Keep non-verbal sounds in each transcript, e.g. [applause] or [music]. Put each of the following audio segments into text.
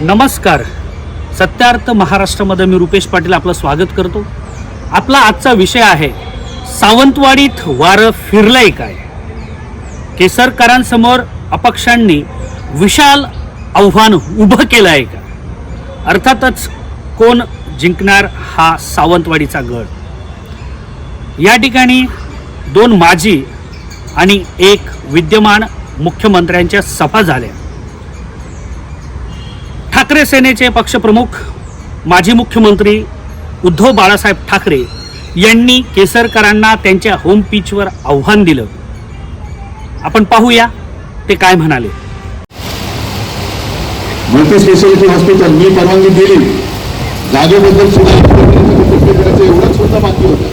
नमस्कार. सत्यार्थ महाराष्ट्रामध्ये मी रुपेश पाटील आपलं स्वागत करतो. आपला आजचा विषय आहे सावंतवाडीत वारं फिरलंय काय? केसरकरांसमोर अपक्षांनी विशाल आव्हान उभं केलं आहे का? अर्थातच कोण जिंकणार हा सावंतवाडीचा गड? या ठिकाणी दोन माजी आणि एक विद्यमान मुख्यमंत्र्यांच्या सभा झाल्या. ठाकरे सेनेचे पक्षप्रमुख माजी मुख्यमंत्री उद्धव बाळासाहेब ठाकरे यांनी केसरकरांना त्यांच्या होम पिचवर आव्हान दिलं. आपण पाहूया ते काय म्हणाले. मल्टी स्पेशालिटी हॉस्पिटल मी परवानगी दिली. जागेबद्दल सुद्धा करायचं सुद्धा बाकी होता.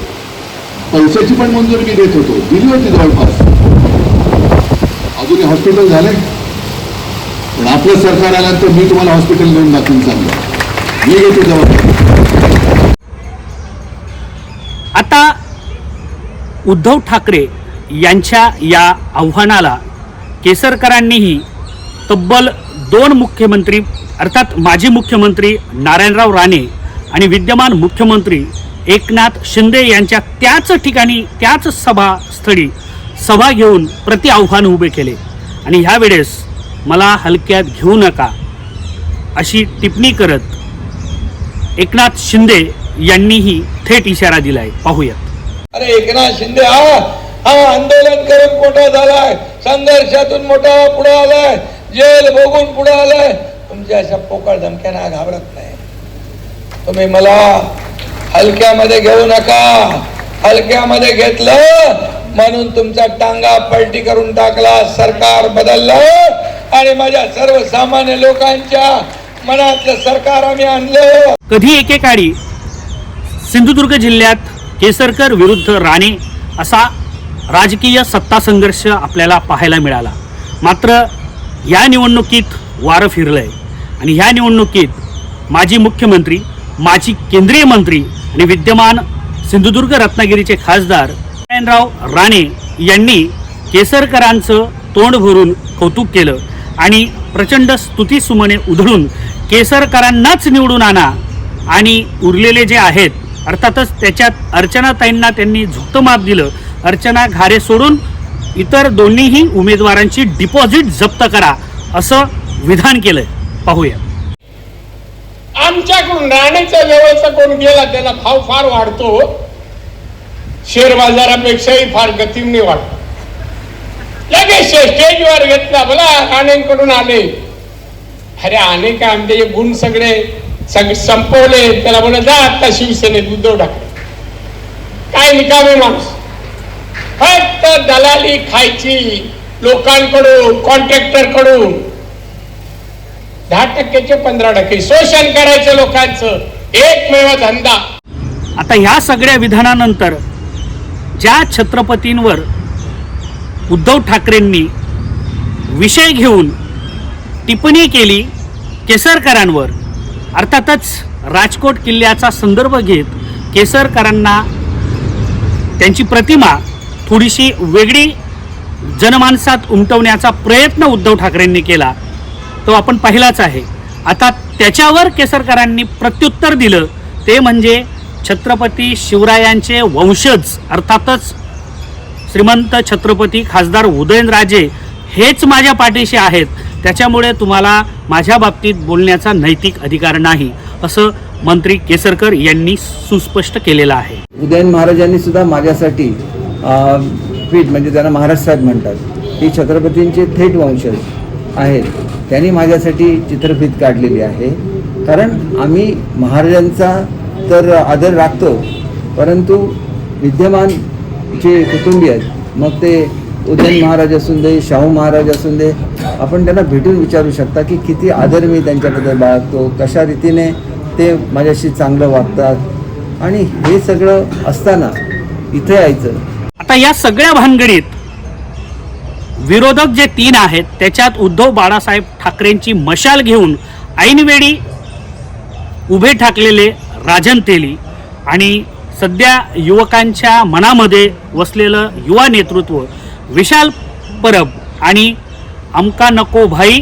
पैशाची पण मंजुरी मी देत होतो. दिली होती जवळपास. अजून हॉस्पिटल झाले पण आपलं सरकार आल्यानंतर मी तुम्हाला हॉस्पिटल घेऊन दाखवून सांगतो मी घेतो जबाबदारी आता उद्धव ठाकरे यांच्या या आव्हानाला केसरकरांनीही तब्बल दोन मुख्यमंत्री अर्थात माजी मुख्यमंत्री नारायणराव राणे आणि विद्यमान मुख्यमंत्री एकनाथ शिंदे यांच्या त्याच ठिकाणी त्याच सभास्थळी सभा घेऊन प्रति आव्हान उभे केले. आणि ह्यावेळेस मला हलक्यात घेऊ नका अशी टिप्पणी करत एकनाथ शिंदे यांनीही थेट इशारा दिलाय. पाहूयात. अरे एकनाथ शिंदे हा हा आंदोलन करून मोठा झालाय. संघर्षातून मोठा पुढे आलाय. जेल भोगून पुढे आलाय. तुमच्या अशा पोकळ धमक्यांना घाबरत नाही. तुम्ही मला हलक्यामध्ये घेऊ नका. हलक्यामध्ये घेतलं म्हणून तुमचा टांगा पलटी करून टाकला सरकार बदललं. आणि माझ्या सर्वसामान्य लोकांच्या मनातलं सरकार आम्ही आणलं. कधी एकेकाळी सिंधुदुर्ग जिल्ह्यात केसरकर विरुद्ध राणे असा राजकीय सत्ता संघर्ष आपल्याला पाहायला मिळाला. मात्र या निवडणुकीत वारं फिरलंय. आणि ह्या निवडणुकीत माजी मुख्यमंत्री माजी केंद्रीय मंत्री आणि विद्यमान सिंधुदुर्ग रत्नागिरीचे खासदार नारायणराव राणे यांनी केसरकरांचं तोंड भरून कौतुक केलं. आणि प्रचंड स्तुतीसुमने उधळून केसरकरांनाच निवडून आणा आणि उरलेले जे आहेत अर्थातच त्याच्यात अर्चनाताईंना त्यांनी झुकतं माप दिलं. अर्चना घारे सोडून इतर दोन्हीही उमेदवारांची डिपॉझिट जप्त करा असं विधान केलंय. पाहूया. आमच्याकडून राहण्याच्या जवळचा कोण गेला त्याला भाव फार वाढतो. शेअर बाजारापेक्षाही फार गतीने वाढतो. लगेच स्टेजवर घेतला बोला राणेंकडून आले. अरे आले का आमचे गुण सगळे? संपवले. त्याला बोला जा आता शिवसेनेत उद्धव ठाकरे. काय निकामी माणूस. फक्त दलाली खायची लोकांकडून कॉन्ट्रॅक्टरकडून दहा टक्क्याचे पंधरा टक्के. शोषण करायचं लोकांचं. एकमेव धंदा. आता ह्या सगळ्या विधानानंतर ज्या छत्रपतींवर उद्धव ठाकरेंनी विषय घेऊन टिप्पणी केली केसरकरांवर. अर्थातच राजकोट किल्ल्याचा संदर्भ घेत केसरकरांना त्यांची प्रतिमा थोडीशी वेगळी जनमानसात उमटवण्याचा प्रयत्न उद्धव ठाकरेंनी केला. तो आपण पाहिलाच आहे. आता त्याच्यावर केसरकरांनी प्रत्युत्तर दिलं. ते म्हणजे छत्रपती शिवरायांचे वंशज अर्थातच श्रीमंत छत्रपती खासदार उदयनराजे हेच माझ्या पाठीशी आहेत. त्याच्यामुळे तुम्हाला माझ्या बाबतीत बोलण्याचा नैतिक अधिकार नाही असं मंत्री केसरकर यांनी सुस्पष्ट केलेलं आहे. उदयन महाराजांनी सुद्धा माझ्यासाठी पीठ म्हणजे त्यांना महाराज साहेब म्हणतात ही छत्रपतींचे थेट वंशज आहेत. त्यांनी माझ्यासाठी चित्रफीत काढलेली आहे. कारण आम्ही महाराजांचा तर आदर राखतो परंतु विद्यमान जे कुटुंबीय आहेत मग ते उदयन [clears throat] महाराज असून दे शाहू महाराज असून दे आपण त्यांना भेटून विचारू शकता की किती आदर मी त्यांच्याबद्दल बाळगतो कशा रीतीने ते माझ्याशी चांगलं वागतात. आणि हे सगळं असताना इथे यायचं. आता या सगळ्या भानगडीत विरोधक जे तीन आहेत त्याच्यात उद्धव बाळासाहेब ठाकरेंची मशाल घेऊन ऐनवेळी उभे ठाकलेले राजन तेली आणि सध्या युवकांच्या मनामध्ये वसलेलं युवा नेतृत्व विशाल परब आणि अमका नको भाई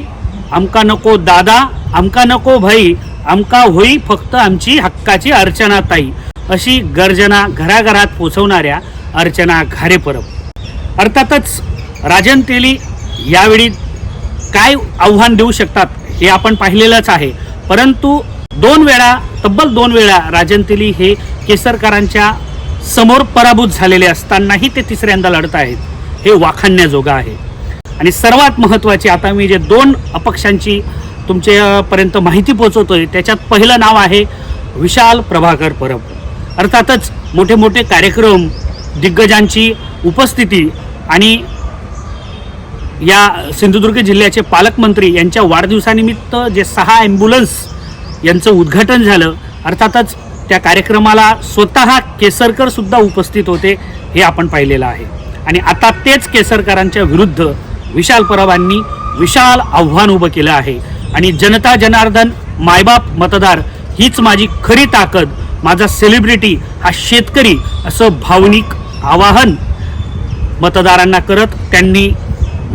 आमका नको दादा आमका नको भाई आमका होई फक्त आमची हक्काची अर्चना ताई अशी गर्जना घराघरात पोचवणाऱ्या अर्चना घारे परब. अर्थातच राजन तेली यावेळी काय आव्हान देऊ शकतात हे आपण पाहिलेलंच आहे. परंतु दोन वेळा तब्बल दोन वेळा राजनतेली हे केसरकरांच्या समोर पराभूत झालेले असतानाही ते तिसऱ्यांदा लढत आहेत. हे वाखाणण्याजोगं आहे. आणि सर्वात महत्त्वाची आता मी जे दोन अपक्षांची तुमच्यापर्यंत माहिती पोहोचवतोय त्याच्यात पहिलं नाव आहे विशाल प्रभाकर परब. अर्थातच मोठे मोठे कार्यक्रम दिग्गजांची उपस्थिती आणि या सिंधुदुर्ग जिल्ह्याचे पालकमंत्री यांच्या वाढदिवसानिमित्त जे सहा ॲम्ब्युलन्स यांचं उद्घाटन झालं. अर्थातच त्या कार्यक्रमाला स्वतः केसरकर सुद्धा उपस्थित होते हे आपण पाहिलेलं आहे. आणि आता तेच केसरकरांच्या विरुद्ध विशाल परबांनी विशाल आव्हान उभं केलं आहे. आणि जनता जनार्दन मायबाप मतदार हीच माझी खरी ताकद माझा सेलिब्रिटी हा शेतकरी असं भावनिक आवाहन मतदारांना करत त्यांनी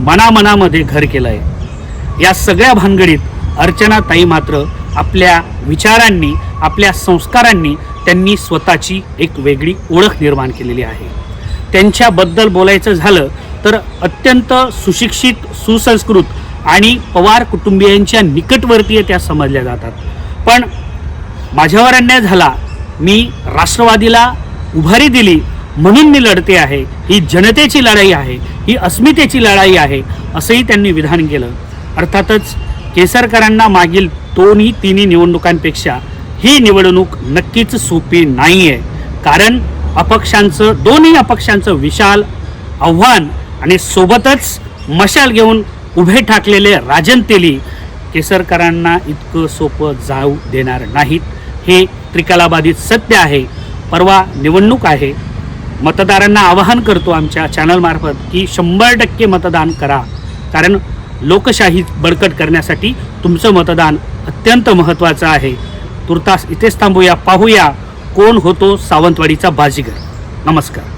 मनामनामध्ये घर केलं आहे या सगळ्या भानगडीत अर्चना ताई मात्र आपल्या विचारांनी आपल्या संस्कारांनी त्यांनी स्वतःची एक वेगळी ओळख निर्माण केलेली आहे. त्यांच्याबद्दल बोलायचं झालं तर अत्यंत सुशिक्षित सुसंस्कृत आणि पवार कुटुंबियांच्या निकटवर्तीय त्या समजल्या जातात. पण माझ्यावर अन्याय झाला मी राष्ट्रवादीला उभारी दिली म्हणून मी लढते आहे ही जनतेची लढाई आहे ही अस्मितेची लढाई आहे असंही त्यांनी विधान केलं. अर्थातच केसरकरांना मागील दोन्ही तिन्ही निवडणुकांपेक्षा ही निवडणूक नक्कीच सोपी नाही आहे कारण अपक्षांचं दोन्ही अपक्षांचं विशाल आव्हान आणि सोबतच मशाल घेऊन उभे ठाकलेले राजन तेली केसरकरांना इतकं सोपं जाऊ देणार नाहीत. हे त्रिकालाबाधित सत्य आहे. परवा निवडणूक आहे. मतदारांना आवाहन करतो आमच्या चॅनलमार्फत की शंभर टक्के मतदान करा. कारण लोकशाही बळकट करण्यासाठी तुमचं मतदान अत्यंत महत्त्वाचं आहे. तुर्तास इथेच थांबूया पाहूया कोण होतो सावंतवाडीचा बाजीगर. नमस्कार.